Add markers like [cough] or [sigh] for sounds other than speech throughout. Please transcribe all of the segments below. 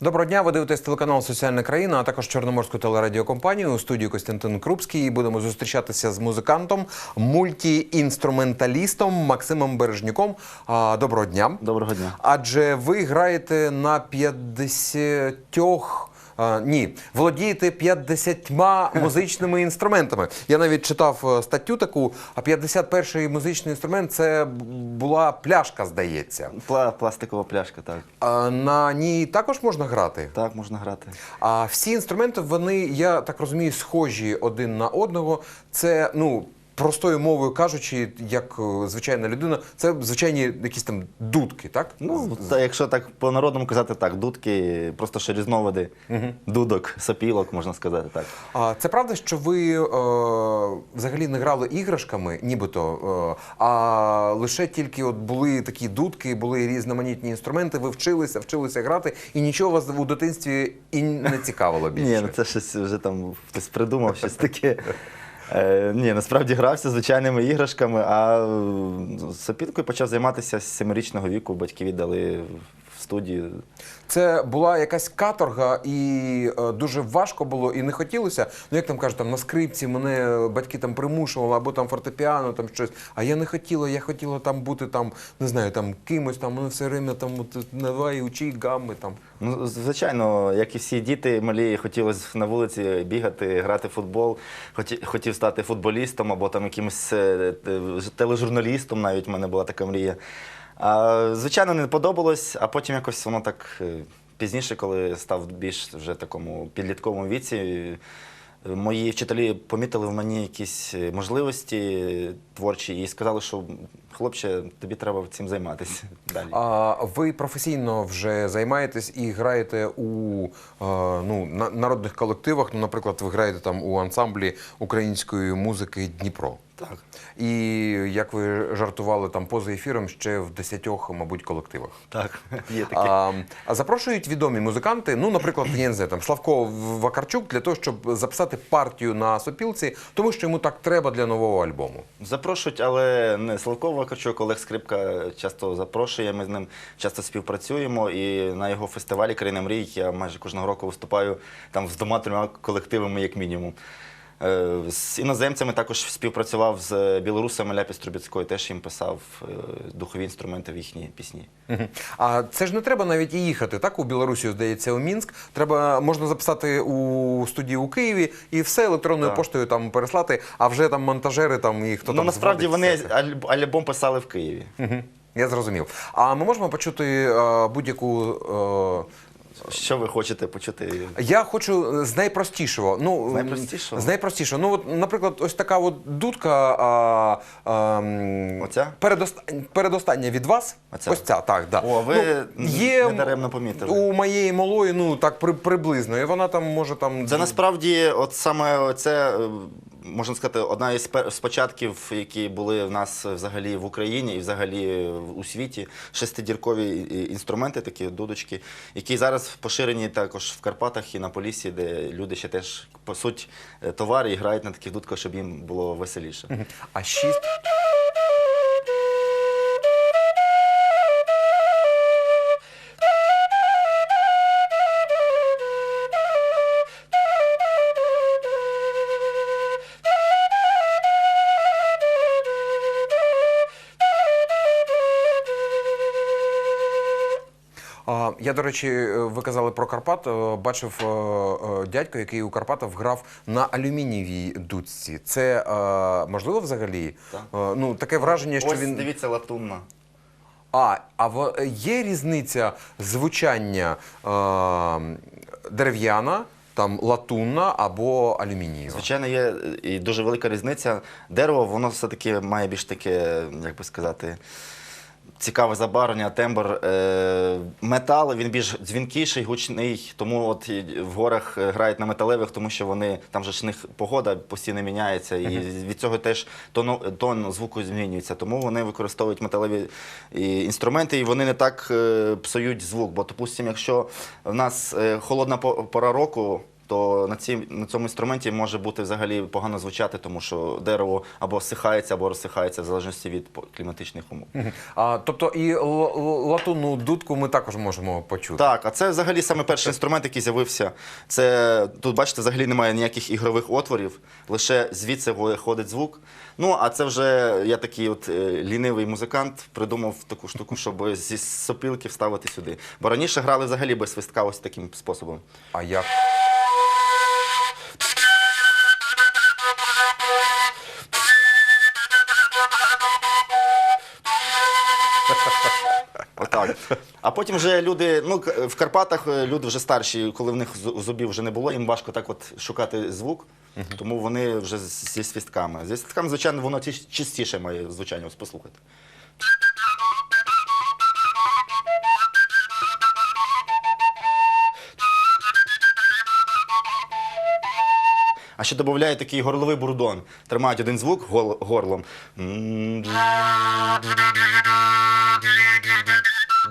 Доброго дня, ви дивитесь телеканал Соціальна країна, а також Чорноморську телерадіокомпанію. У студії Костянтин Крупський. І Будемо зустрічатися з музикантом, мультіінструменталістом Максимом Бережнюком. Доброго дня. Доброго дня. Адже ви граєте на 50 а, ні, володієте 50 [laughs] музичними інструментами. Я навіть читав е, статтю таку, а 51-й музичний інструмент це була пляшка, здається. Пла- пластикова пляшка, так. А на ній також можна грати? Так, можна грати. А всі інструменти, вони, я так розумію, схожі один на одного. Це, ну, простою мовою кажучи, як е, звичайна людина, це звичайні якісь там дудки, так? Ну, та, якщо так по-народному казати, так, дудки, просто ще різновиди дудок, сопілок, можна сказати так. А це правда, що ви е, взагалі не грали іграшками, нібито, е, а лише тільки от були такі дудки, були різноманітні інструменти, ви вчилися, вчилися грати, і нічого вас у дитинстві і не цікавило більше. Ні, ну це щось вже там хтось придумав, щось таке. Е, ні, насправді грався звичайними іграшками, а сапінкою почав займатися з семирічного віку. Батьки віддали в студію. Це була якась каторга, і е, дуже важко було, і не хотілося. Ну як там кажуть, там на скрипці мене батьки там примушували, або там фортепіано, там щось. А я не хотіла, я хотіла там бути там, не знаю, там кимось, там вони все время там от, давай учи гамми там. Ну, звичайно, як і всі діти малі, хотілося на вулиці бігати, грати в футбол, хоті- хотів стати футболістом або там якимось е, тележурналістом, навіть в мене була така мрія. Звичайно, не подобалось, а потім якось воно так е, пізніше, коли став більш вже такому підлітковому віці. Мої вчителі помітили в мені якісь е, можливості творчі і сказали, що хлопче, тобі треба цим займатися [laughs] далі. А ви професійно вже займаєтесь і граєте у е, ну, на- народних колективах. Ну, наприклад, ви граєте там у ансамблі української музики Дніпро. Так. І як ви жартували там поза ефіром, ще в десятьох, мабуть, колективах. Так, [laughs] є таке. А, а запрошують відомі музиканти, ну, наприклад, я не знаю, там Славко Вакарчук для того, щоб записати партію на сопілці, тому що йому так треба для нового альбому. Запрошують, але не Славко Вакарчук, Олег Скрипка часто запрошує. Ми з ним часто співпрацюємо. І на його фестивалі Країна мрій я майже кожного року виступаю там з двома-трьома колективами, як мінімум. Е, З іноземцями також співпрацював з білорусами Ляпіс Трубецькою, теж їм писав е, духові інструменти в їхні пісні. А це ж не треба навіть і їхати, так? У Білорусі, здається, у Мінськ. Треба можна записати у студії у Києві і все електронною Так. поштою там переслати, а вже там монтажери там і хто ну там насправді вони альбом писали в Києві. Я зрозумів. А ми можемо почути е, будь-яку. Е, Що ви хочете почути? Я хочу з найпростішого. Ну, З найпростішого? З найпростішого. Ну, от, наприклад, ось така от дудка. А, а, м, Оця? Передоста- передостання від вас. Оця? Ось ця, так. Да. О, ви ну, є недаремно помітили. У моєї малої, ну так при, приблизно. І вона там може там. Це насправді, от саме це е, можна сказати, одна із з які були в нас взагалі в Україні і взагалі у світі. Шестидіркові інструменти, такі дудочки, які зараз поширені також в Карпатах і на Полісі, де люди ще теж пасуть е, товари і грають на таких дудках, щоб їм було веселіше. А шість. Я, до речі, е, ви казали про Карпат. е, Бачив е, дядько, який у Карпатах грав на алюмінієвій дудці. Це можливо взагалі? Так. Ну, таке враження, що Ось він. дивіться латунна. А, а в- є різниця звучання дерев'яна, там латунна або алюмінієва? Звичайно, є і дуже велика різниця. Дерево, воно все-таки має більш таке, як би сказати, цікаве забарвлення, тембр. Е, метал він більш дзвінкіший, гучний. Тому от в горах е, грають на металевих, тому що вони там же ж них погода постійно міняється, і від цього теж тон, тон звуку змінюється. Тому вони використовують металеві інструменти, і вони не так е, псують звук. Бо, допустимо, якщо в нас е, холодна пора року. То на, цій, на цьому інструменті може бути взагалі погано звучати, тому що дерево або всихається, або розсихається в залежності від кліматичних умов. А, тобто і латунну дудку ми також можемо почути. Так, а це взагалі саме перший інструмент, який з'явився. Це тут, бачите, взагалі немає ніяких ігрових отворів, лише звідси виходить звук. Ну, а це вже я такий от е, лінивий музикант, придумав таку штуку, щоб зі сопілки вставити сюди. Бо раніше грали взагалі без свистка ось таким способом. А як? А потім вже люди, ну в Карпатах е, люди вже старші, коли в них зубів вже не було, їм важко так от шукати звук, тому вони вже зі свістками. Зі свістками, звичайно, воно чистіше має звучання, ось послухайте. А ще додає такий горловий бурдон. Тримають один звук горлом.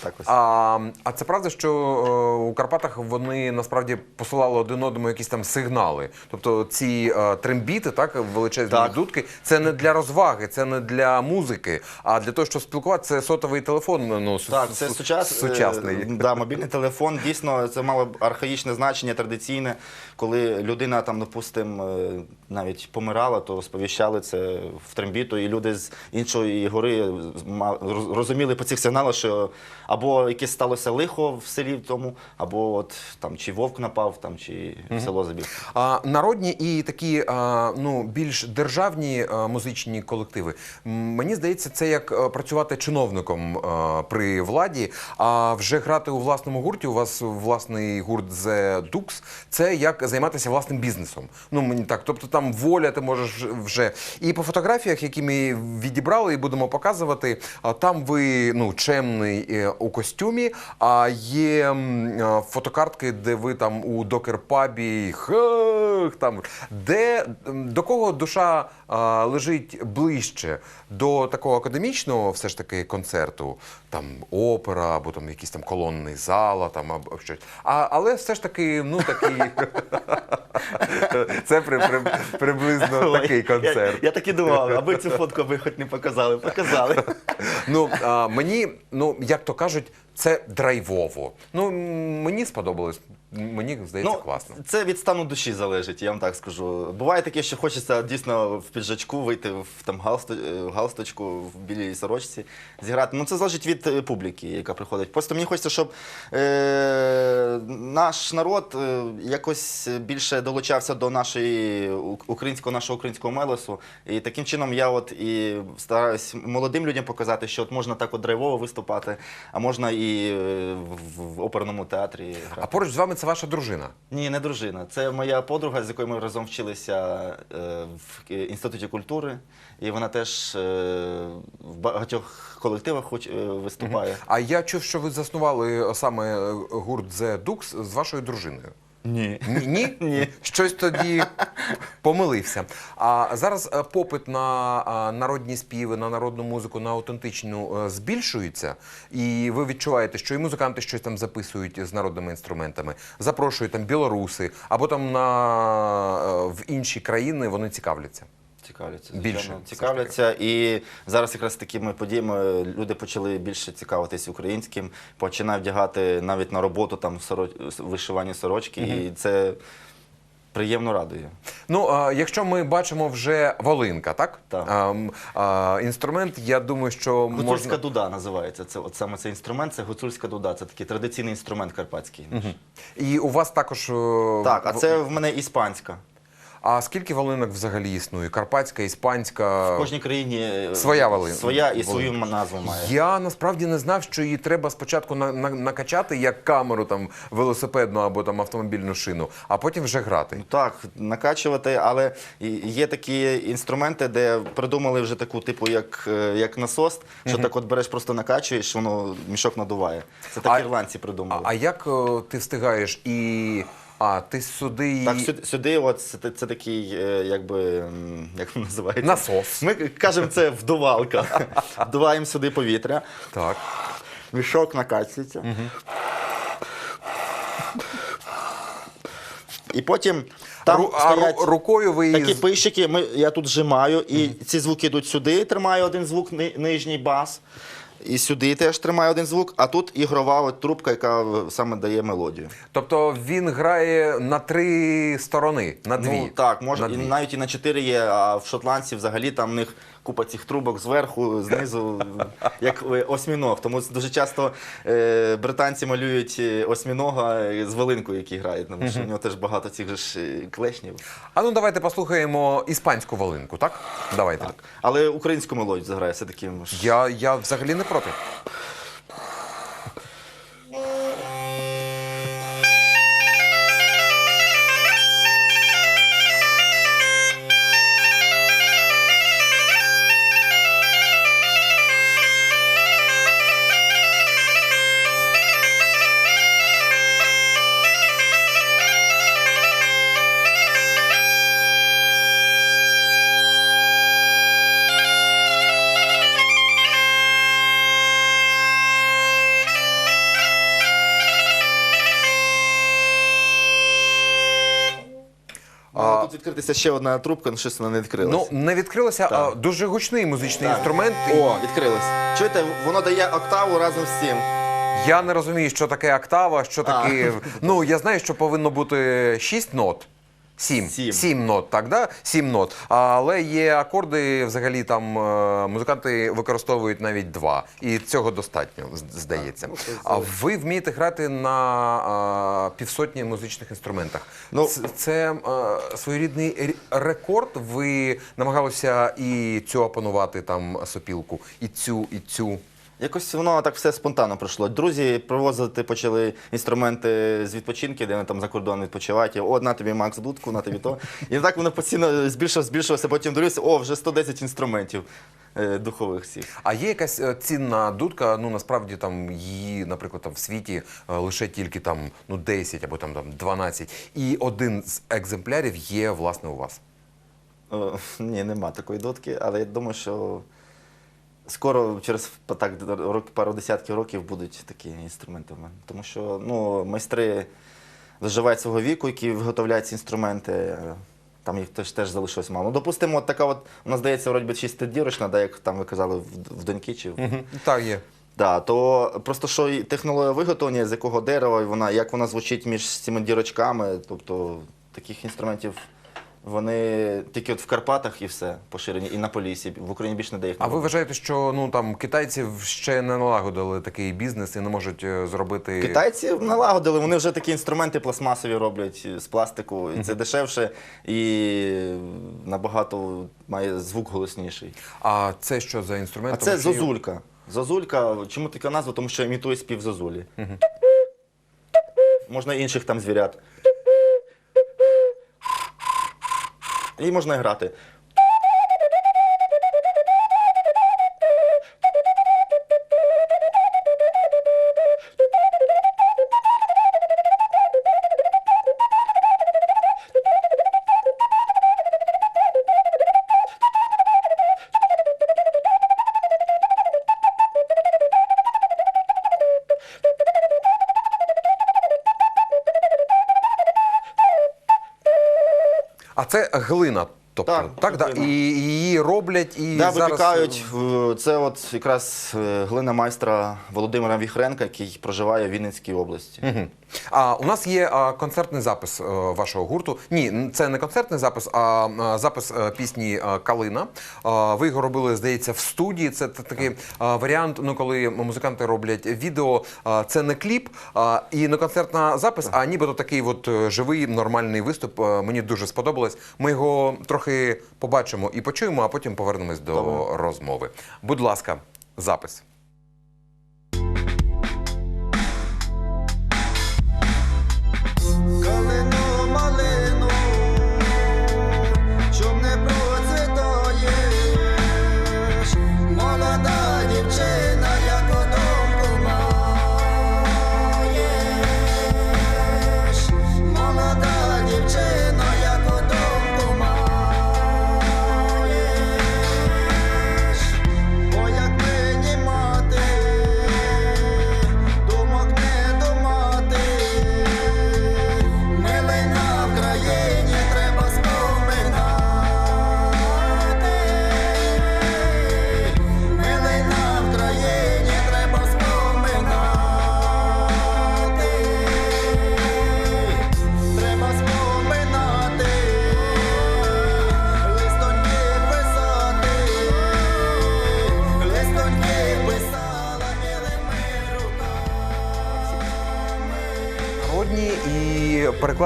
Отак ось. А, а це правда, що е, у Карпатах вони насправді посилали один одному якісь там сигнали. Тобто ці е, трембіти, так, величезні Так. дудки, це не для розваги, це не для музики, а для того, щоб спілкуватися, це сотовий телефон. Ну, су- Так, це сучас... сучасний. е, Да, мобільний телефон дійсно це мало архаїчне значення, традиційне. Коли людина там, допустимо, навіть помирала, то сповіщали це в трембіту, і люди з іншої гори розуміли по цих сигналах, що або якесь сталося лихо в селі тому, або от там чи вовк напав, там чи в село забіг. А, народні і такі а, ну, більш державні а, музичні колективи. М, Мені здається, це як а, працювати чиновником а, при владі, а вже грати у власному гурті. У вас власний гурт The Dux, це як займатися власним бізнесом. Ну мені так. Тобто там воля, ти можеш вже. І по фотографіях, які ми відібрали і будемо показувати, а, там ви ну, чемний е, у костюмі, а є фотокартки, де ви там у докер-пабі, хех, там, де до кого душа а, лежить ближче до такого академічного все ж таки концерту, там опера або там якийсь там колонний зал, там або щось. А, але все ж таки, ну такий. [laughs] Це при, при, приблизно такий Я, концерт. я так і думав, аби цю фотку ви хоч не показали. Показали. Ну а, мені, ну як то кажуть, це драйвово. Ну мені сподобалось. Мені здається, класно. Ну, Це від стану душі залежить, я вам так скажу. Буває таке, що хочеться дійсно в піджачку вийти в там е, галсточку в білій сорочці зіграти. Ну це залежить від е, публіки, яка приходить. Просто мені хочеться, щоб е, наш народ е, якось більше долучався до нашої українського нашого українського мелосу. І таким чином я от і стараюсь молодим людям показати, що от можна так от драйвово виступати, а можна і е, в, в оперному театрі. А поруч з вами це ваша дружина. Ні, не дружина. Це моя подруга, з якою ми разом вчилися е, в інституті культури, і вона теж е, в багатьох колективах хоч, виступає. А я чув, що ви заснували саме гурт The Dux з вашою дружиною. Ні. Ні? Ні? Ні. Щось тоді помилився. А зараз е, попит на народні співи, на народну музику, на аутентичну е, збільшується, і ви відчуваєте, що і музиканти щось там записують з народними інструментами, запрошують там білоруси, або там на, е, в інші країни вони цікавляться. Цікавляться, Більше, звичайно, цікавляться. І зараз якраз такими подіями люди почали більше цікавитись українським, починають вдягати навіть на роботу там соро- вишивані сорочки, і це приємно радує. Ну, а, якщо ми бачимо вже волинка, так? Так. А, а, інструмент, я думаю, що Гуцульська можна... дуда називається. Це от саме цей інструмент, це гуцульська дуда. Це такий традиційний інструмент карпатський. наш. І у вас також. е, Так, а це в мене іспанська. А скільки волинок взагалі існує? Карпатська, іспанська. В кожній країні е, Своя волин- своя і свою назву має. Я насправді не знав, що її треба спочатку на, на, накачати як камеру там велосипедну або там автомобільну шину, а потім вже грати. Ну, Так, накачувати, але є такі інструменти, де придумали вже таку, типу, як, е, як насос, що так от береш, просто накачуєш, воно мішок надуває. Це так А- ірландці придумали. а як е, ти встигаєш і. А, ти сюди. Так, сюди, сюди от, це, це такий, е, якби, як він називається? Насос. Ми кажемо, це вдувалка. [laughs] Вдуваємо сюди повітря. Так. мішок накачується. І потім там Ру- стоять ру- рукою ви такі пищики, ми, я тут зжимаю, і ці звуки йдуть сюди, тримаю один звук, ни- нижній бас. І сюди теж тримаю один звук, а тут ігрова от трубка, яка саме дає мелодію. Тобто він грає на три сторони, на дві. Ну, так, може, На і дві. навіть і на чотири є, а в шотландці взагалі там в них купа цих трубок зверху, знизу, [laughs] як е, осьміног. Тому дуже часто е, британці малюють е, осьмінога з волинкою, який грає, тому що в нього теж багато цих ж клешнів. А ну давайте послухаємо іспанську волинку, так? Давайте. Так. Але українську мелодію заграє все-таки. Я, я взагалі не проти. Відкритися ще одна трубка, але щось вона не відкрилася. Ну, не відкрилося, а дуже гучний музичний Так. інструмент. О, відкрилось. Чуєте, воно дає октаву разом з цим. Я не розумію, що таке октава, що таке. [laughs] Ну, я знаю, що повинно бути шість нот. Сім. Сім. Сім нот, так, да? Сім нот. Але є акорди, взагалі там е, музиканти використовують навіть два. І цього достатньо, здається. Ну, А ви вмієте грати на е, півсотні музичних інструментах. Ну, це це е, своєрідний рекорд. Ви намагалися і цю опанувати там сопілку, і цю, і цю. Якось воно так все спонтанно пройшло. Друзі привозити почали інструменти з відпочинки, де вони там за кордон відпочивають. О, на тобі Макс дудку, на тобі то. І так воно постійно збільшилося, збільшилося. Потім дивлюся, о, вже 110 інструментів е, духових всіх. А є якась е, цінна дудка, ну насправді там її, наприклад, там в світі е, лише тільки там ну 10 або там, там 12. І один з екземплярів є власне у вас. О, ні, нема такої дудки, але я думаю, що скоро, через так, рок, пару десятків років будуть такі інструменти в мене. Тому що ну, майстри доживають свого віку, які виготовляють ці інструменти. Там їх теж, теж залишилось мало. Ну, допустимо, от така от, у нас здається, вроді би шестидірочна, да, як там ви казали, в, в доньки чи в Так, є. Да, то просто що технологія виготовлення, з якого дерева, і вона, як вона звучить між цими дірочками, тобто таких інструментів вони тільки от в Карпатах і все поширені, і на Полісі. В Україні більше не їх А ви вважаєте, що ну там китайці ще не налагодили такий бізнес і не можуть е, зробити Китайці налагодили, вони вже такі інструменти пластмасові роблять з пластику. І це дешевше і набагато має звук голосніший. А це що за інструмент? А це Тому зозулька. Зозулька, чому така назва? Тому що імітує спів зозулі. Можна інших там звірят. І можна грати. Це глина. Тобто, Так, так, глина. і її роблять і Да, зараз... випікають. Це от якраз е, глина майстра Володимира Віхренка, який проживає в Вінницькій області. Мгм. А у нас є а, концертний запис е, вашого гурту. Ні, це не концертний запис, а, а запис е, пісні е, Калина. А, ви його робили, здається, в студії. Це такий а, варіант. Ну, коли музиканти роблять відео, а, це не кліп а, і не концертна запис, а нібито такий от е, живий нормальний виступ. Е, Мені дуже сподобалось. Ми його трохи побачимо і почуємо, а потім повернемось до Добре. розмови. Будь ласка, запис.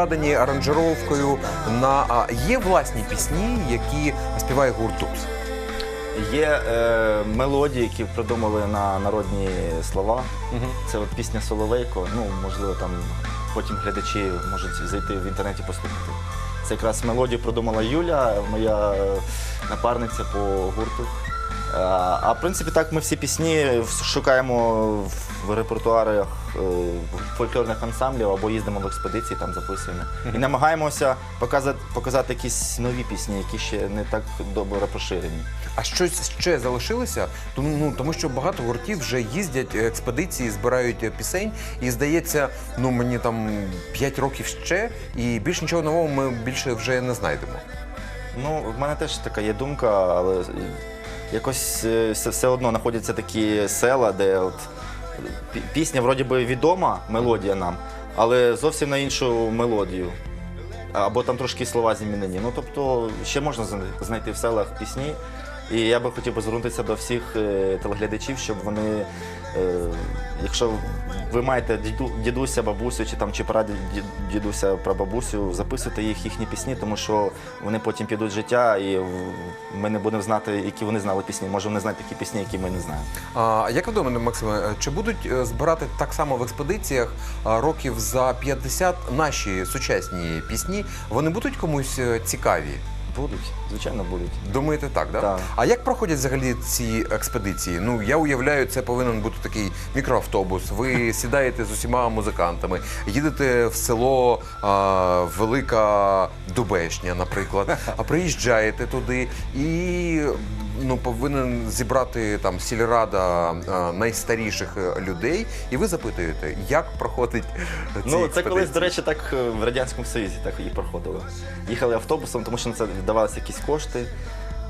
І перекладені аранжировкою на а, є власні пісні, які співає гурт Дукс. Є е, мелодії, які придумали на народні слова. Це от пісня Соловейко. Ну, можливо, там потім глядачі можуть зайти в інтернеті послухати. Це якраз мелодію придумала Юля, моя е, напарниця по гурту. А в принципі, так ми всі пісні шукаємо в репертуарах е, фольклорних ансамблів або їздимо в експедиції, там записуємо. І намагаємося показати, показати якісь нові пісні, які ще не так добре поширені. А щось ще залишилося? Тому ну тому, що багато гуртів вже їздять е, експедиції, збирають е, пісень, і здається, ну мені там 5 років ще, і більш нічого нового ми більше вже не знайдемо. Ну, в мене теж така є думка, але якось е, все, одно знаходяться такі села, де от пісня вроді би відома, мелодія нам, але зовсім на іншу мелодію. Або там трошки слова змінені. Ну тобто ще можна знайти в селах пісні. І я би хотів звернутися до всіх е, телеглядачів, щоб вони, е, якщо ви маєте діду, дідуся, бабусю, чи там чи пора дідуся про бабусю, записуйте їх їхні пісні, тому що вони потім підуть життя, і ми не будемо знати, які вони знали пісні. Може, вони знають такі пісні, які ми не знаємо. А як ви думаєте, Максиме, е, чи будуть збирати так само в експедиціях років за 50 наші сучасні пісні? Вони будуть комусь цікаві? Будуть, звичайно, будуть. Думаєте, так, да? Так. А як проходять взагалі ці експедиції? Ну я уявляю, це повинен бути такий мікроавтобус. Ви [laughs] сідаєте з усіма музикантами, їдете в село а, Велика Дубешня, наприклад, а приїжджаєте туди і ну повинен зібрати там сільрада а, найстаріших е, людей, і ви запитуєте, як проходить ці Ну, це експедиції? колись, до речі, так е, в Радянському Союзі так і проходило. Їхали автобусом, тому що на це віддавалися якісь кошти.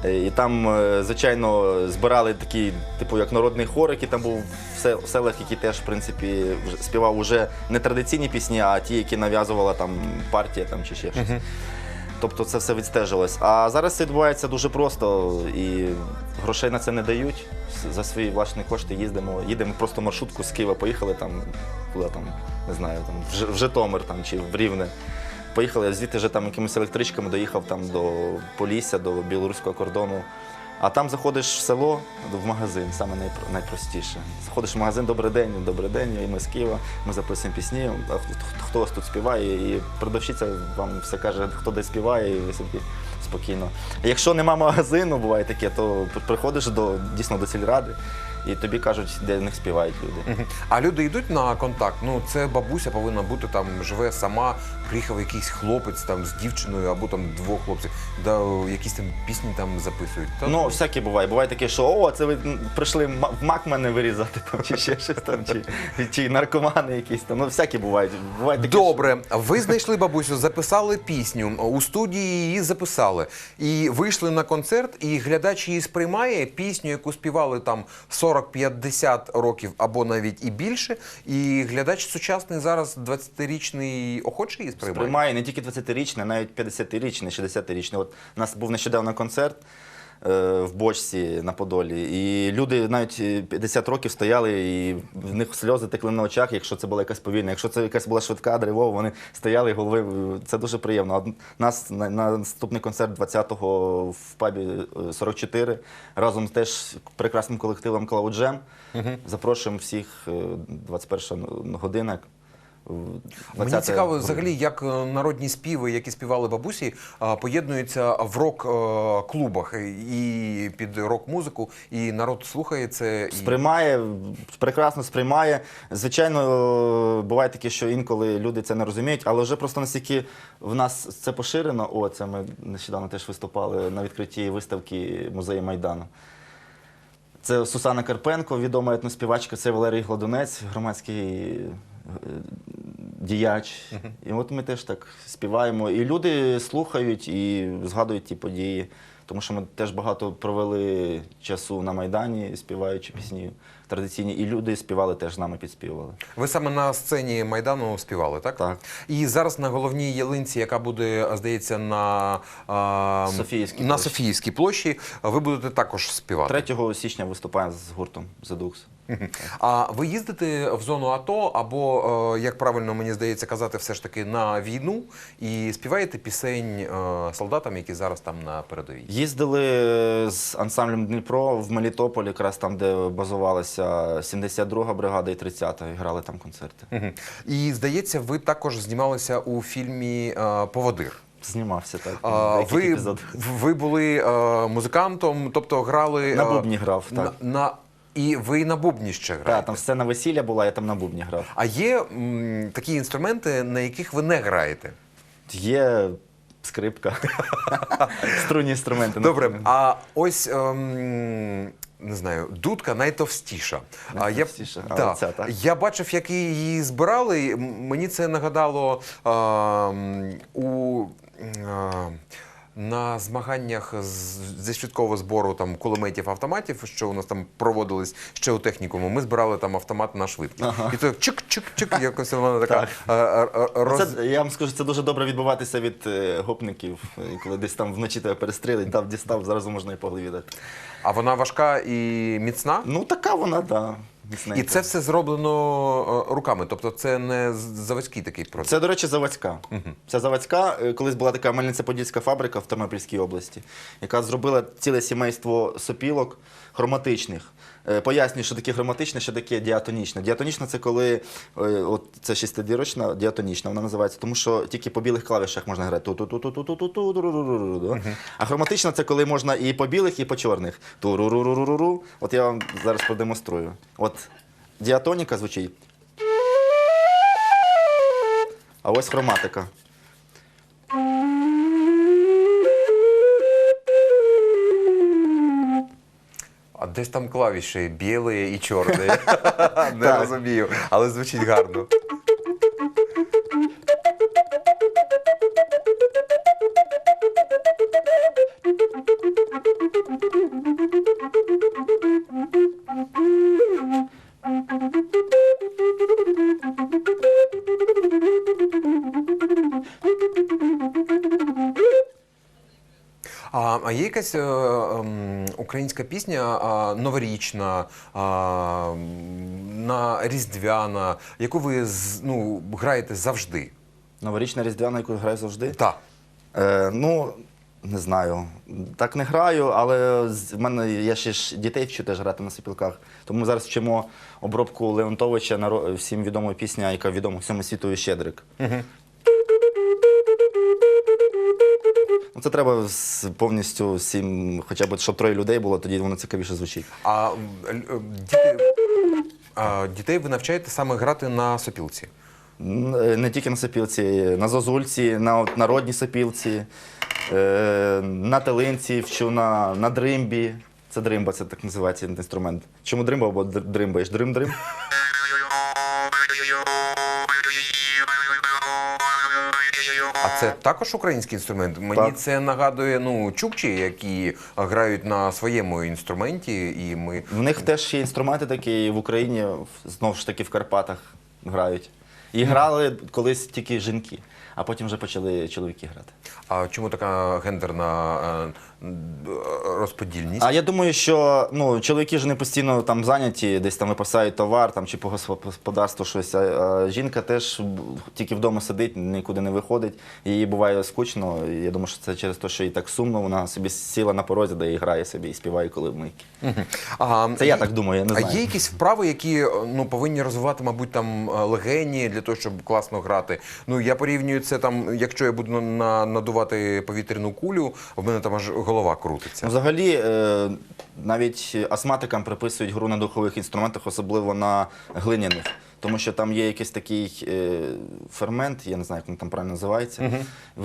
Е, І там, е, звичайно, збирали такі, типу, як народний хор, який там був в се- в селах, який теж, в принципі, вже співав уже не традиційні пісні, а ті, які нав'язувала там партія там, чи ще щось. Тобто це все відстежилось. А зараз це відбувається дуже просто і грошей на це не дають. За свої власні кошти їздимо. Їдемо просто маршрутку з Києва, поїхали там, куди там, не знаю, там, в Житомир там, чи в Рівне. Поїхали, звідти вже там якимись електричками доїхав там до Полісся, до білоруського кордону. А там заходиш в село, в магазин, саме найпростіше. Заходиш в магазин, добрий день, добрий день, і ми з Києва, ми записуємо пісні, хто, вас тут співає, і продавщиця вам все каже, хто де співає, і ви собі спокійно. Якщо нема магазину, буває таке, то приходиш дійсно до сільради, і тобі кажуть, де в них співають люди. Мгм. А люди йдуть на контакт. Ну це бабуся повинна бути там, живе сама. Приїхав якийсь хлопець там з дівчиною або там двох хлопців, да о, якісь там пісні там записують. Та, Ну, всяке буває. Буває таке, що о, це ви м, прийшли м- в мак мене вирізати, там, чи ще щось там, чи, чи наркомани якісь там. Ну, всякі бувають. Буває таке, Добре, ви знайшли бабусю, записали пісню, у студії її записали. І вийшли на концерт, і глядач її сприймає пісню, яку співали там 40-50 років або навіть і більше. І глядач сучасний зараз 20-річний охоче її сприймає. Сприймає не тільки 20-річний, а навіть 50-річний, 60-річний. От у нас був нещодавно концерт в бочці на Подолі, і люди навіть е, 50 років стояли, і в них сльози текли на очах, якщо це була якась повільна. Якщо це якась була швидка драйвова, вони стояли і голови. Це дуже приємно. А нас на, на наступний концерт 20-го в пабі е, 44 разом з теж прекрасним колективом Cloud Jam. Запрошуємо всіх е, 21 година. Мені цікаво, взагалі, як е, народні співи, які співали бабусі, поєднуються в рок-клубах і під рок-музику, і народ слухає це. І... Сприймає, прекрасно сприймає. Звичайно, буває таке, що інколи люди це не розуміють, але вже просто настільки в нас це поширено. О, це ми нещодавно теж виступали на відкритті виставки музею Майдану. Це Сусана Карпенко, відома етноспівачка, це Валерій Гладунець, громадський е, діяч. І от ми теж так співаємо. І люди слухають і згадують ті події. Тому що ми теж багато провели часу на Майдані, співаючи пісні традиційні, і люди співали теж з нами підспівували. Ви саме на сцені Майдану співали, так? Так. І зараз на головній ялинці, яка буде, здається, на, а, Софіївській на площі. Софіївській площі, ви будете також співати. 3 січня виступаємо з гуртом The Dux. [laughs] А ви їздите в зону АТО або, е, як правильно мені здається казати, все ж таки на війну і співаєте пісень е, солдатам, які зараз там на передовій? Їздили з ансамблем Дніпро в Мелітополь, якраз там, де базувалася 72-га бригада і 30-та, і грали там концерти. Мгм. І здається, ви також знімалися у фільмі е, Поводир. Знімався так. А, ви, епізод. ви були е, музикантом, тобто грали На е, бубні грав, на, так. на і ви на бубні ще граєте. Так, там сцена весілля була, я там на бубні грав. А є м, такі інструменти, на яких ви не граєте? Є скрипка, [laughs] струнні інструменти. Добре, а ось. ем, Не знаю, дудка найтовстіша. А я, Найтовстіша, а да, оця, так? я бачив, як її збирали. Мені це нагадало ем, у, ем, на змаганнях зі швидкого збору там, кулеметів автоматів, що у нас там проводились ще у технікуму. Ми збирали там автомат на швидкість. І то чик-чик-чик, якось вона така е, е, е, роз... Це, я вам скажу, це дуже добре відбуватися від е, гопників. І коли десь там вночі тебе перестрілить, дав, дістав, зразу можна і по голові дати. А вона важка і міцна? Ну, така вона, так. Да, Дісней. І це все зроблено е, руками, тобто це не заводський такий процес. Це, до речі, заводська. Угу. Це заводська. Е, колись була така Мельниця-Подільська фабрика в Тернопільській області, яка зробила ціле сімейство сопілок хроматичних. Е, пояснюю, що таке хроматичне, що таке діатонічне. Діатонічна це коли от це шестидірочна, діатонічна, вона називається, тому що тільки по білих клавішах можна грати. А хроматична це коли можна і по білих, і по чорних. От я вам зараз продемонструю. От діатоніка звучить. А ось хроматика. А десь там клавіші білі і чорні. [laughs] Не розумію, але звучить гарно. А, а є якась е, ем, українська пісня а, новорічна, м, на різдвяна, яку ви з- ну, граєте завжди? Новорічна різдвяна, яку я граю завжди. Так. Е, ну, не знаю. Так не граю, але з- в мене я ще ж дітей вчу теж грати на сопілках. Тому ми зараз вчимо обробку Леонтовича, наро- всім відома пісня, яка відома всьому світу Щедрик. Ну, це треба з- повністю всім, хоча б щоб троє людей було, тоді воно цікавіше звучить. А м, е, діти, а, дітей ви навчаєте саме грати на сопілці? Н- е, Не тільки на сопілці, на зозульці, на от народній сопілці, е, на телинці, вчу на, на дримбі. Це дримба, це так називається інструмент. Чому дримба або др- дримбаєш? Дрим-дрим? Це також український інструмент. Мені Так. це нагадує ну, чукчі, які грають на своєму інструменті, і ми В них теж є інструменти такі і в Україні, знову ж таки в Карпатах грають. І грали колись тільки жінки, а потім вже почали чоловіки грати. А чому така гендерна е, розподільність? А я думаю, що ну, чоловіки ж вони постійно там зайняті, десь там випасають товар там, чи по господарству щось. А, а жінка теж тільки вдома сидить, нікуди не виходить. Їй буває скучно. І я думаю, що це через те, що їй так сумно, вона собі сіла на порозі, де і грає собі і співає, коли мийки. А, Це я є- так думаю, я не А є якісь вправи, які ну, повинні розвивати, мабуть, там е, легені для того, щоб класно грати. Ну, я порівнюю це там, якщо я буду надувати повітряну кулю, в мене там аж голова крутиться. Ну, Взагалі, е, навіть астматикам приписують гру на духових інструментах, особливо на глиняних. Тому що там є якийсь такий е, фермент, я не знаю, як він там правильно називається,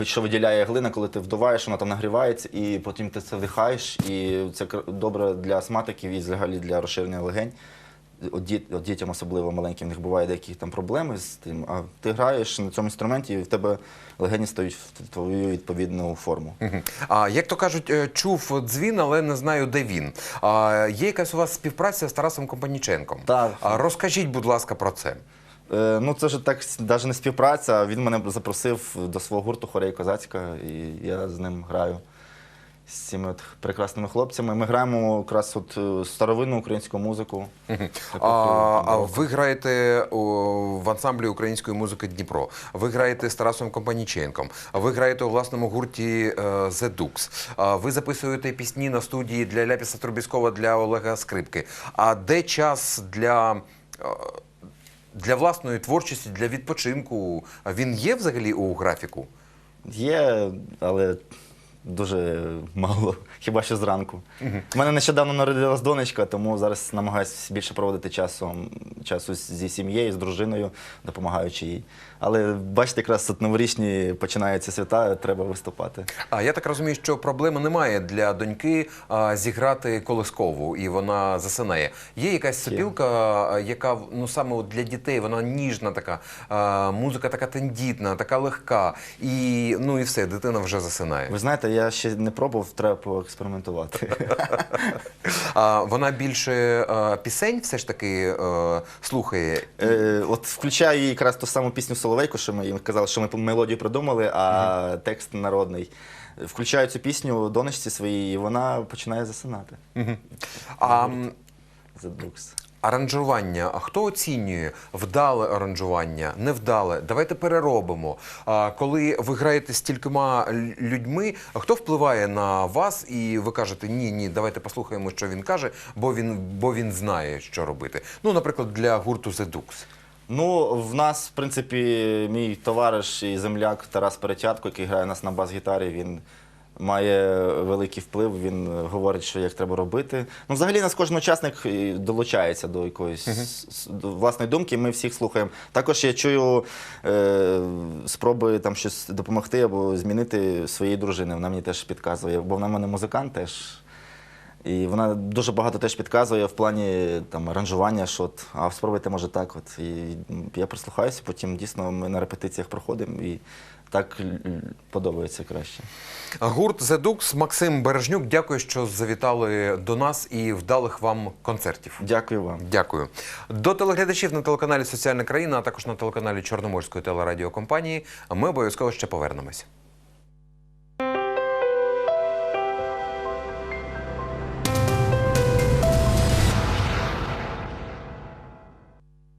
що виділяє глина, коли ти вдуваєш, вона там нагрівається, і потім ти це вдихаєш, і це добре для астматиків і взагалі для розширення легень. От, діт, от дітям особливо маленьким, в них буває деякі там проблеми з тим. А ти граєш на цьому інструменті, і в тебе легені стають в твою відповідну форму. Мгм. А як то кажуть, е, чув дзвін, але не знаю, де він. А, є якась у вас співпраця з Тарасом Компаніченком? Так. А, розкажіть, будь ласка, про це. Е, ну, це ж так навіть не співпраця. Він мене запросив до свого гурту Хорей Козацька, і я з ним граю. З цими от прекрасними хлопцями. Ми граємо якраз от е, старовинну українську музику. А, а ви граєте о, в ансамблі української музики Дніпро. Ви граєте з Тарасом Компаніченком. Ви граєте у власному гурті е, The Dux. Ви записуєте пісні на студії для Ляпіса Трубіскова, для Олега Скрипки. А де час для. е, Для власної творчості, для відпочинку він є взагалі у графіку? Є, але дуже мало. [laughs] Хіба що зранку. У мене нещодавно народилась донечка, тому зараз намагаюся більше проводити часу, часу зі сім'єю, з дружиною, допомагаючи їй. Але бачите, якраз от новорічні починаються свята, треба виступати. А я так розумію, що проблеми немає для доньки а, зіграти колискову, і вона засинає. Є якась сопілка, яка ну саме от для дітей, вона ніжна така, а, музика така тендітна, така легка, і ну і все, дитина вже засинає. Ви знаєте, я ще не пробував, треба поекспериментувати. [laughs] А вона більше а, пісень все ж таки а, слухає. Е, от включаю їй якраз ту саму пісню Соловейку, що ми їм казали, що ми мелодію придумали, а текст народний. Включаю цю пісню донечці своїй, і вона починає засинати. А м. Аранжування. А хто оцінює вдале аранжування, невдале? Давайте переробимо. А коли ви граєте з стількома л- людьми, а хто впливає на вас, і ви кажете ні, ні, давайте послухаємо, що він каже, бо він, бо він знає, що робити. Ну, наприклад, для гурту The Dux. Ну, в нас, в принципі, мій товариш і земляк Тарас Перетятко, який грає у нас на бас-гітарі, він має великий вплив, він говорить, що як треба робити. Ну, взагалі, нас кожен учасник долучається до якоїсь до власної думки, ми всіх слухаємо. Також я чую е, спроби там щось допомогти або змінити своєї дружини. Вона мені теж підказує, бо вона в мене музикант теж. І вона дуже багато теж підказує в плані там аранжування, що от, а спробуйте, може так. От. І я прислухаюся, потім дійсно ми на репетиціях проходимо і так подобається краще. Гурт The Dux, Максим Бережнюк, дякую, що завітали до нас і вдалих вам концертів. Дякую вам. Дякую. До телеглядачів на телеканалі Соціальна країна, а також на телеканалі Чорноморської телерадіокомпанії. Ми обов'язково ще повернемось.